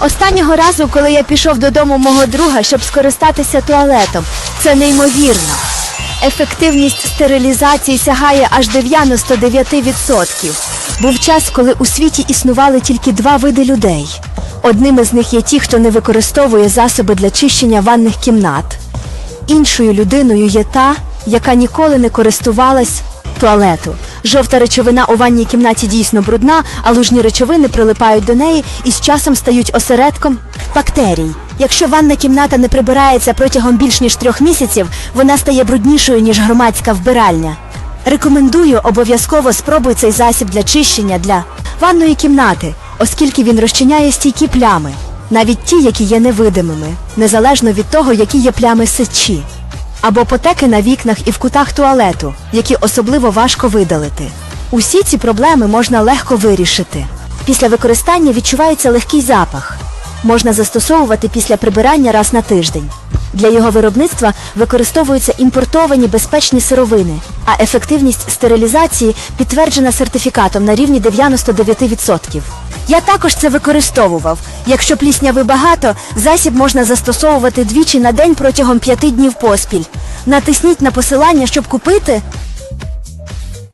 Останнього разу, коли я пішов додому мого друга, щоб скористатися туалетом, це неймовірно. Ефективність стерилізації сягає аж 99%. Був час, коли у світі існували тільки два види людей. Одним із них є ті, хто не використовує засоби для чищення ванних кімнат. Іншою людиною є та, яка ніколи не користувалась туалету. Жовта речовина у ванній кімнаті дійсно брудна, а лужні речовини прилипають до неї і з часом стають осередком бактерій. Якщо ванна кімната не прибирається протягом більш ніж трьох місяців, вона стає бруднішою, ніж громадська вбиральня. Рекомендую обов'язково спробуй цей засіб для чищення для ванної кімнати, оскільки він розчиняє стійкі плями, навіть ті, які є невидимими, незалежно від того, які є плями сечі, або потеки на вікнах і в кутах туалету, які особливо важко видалити. Усі ці проблеми можна легко вирішити. Після використання відчувається легкий запах. Можна застосовувати після прибирання раз на тиждень. Для його виробництва використовуються імпортовані безпечні сировини, а ефективність стерилізації підтверджена сертифікатом на рівні 99%. Я також це використовував. Якщо плісняви багато, засіб можна застосовувати двічі на день протягом п'яти днів поспіль. Натисніть на посилання, щоб купити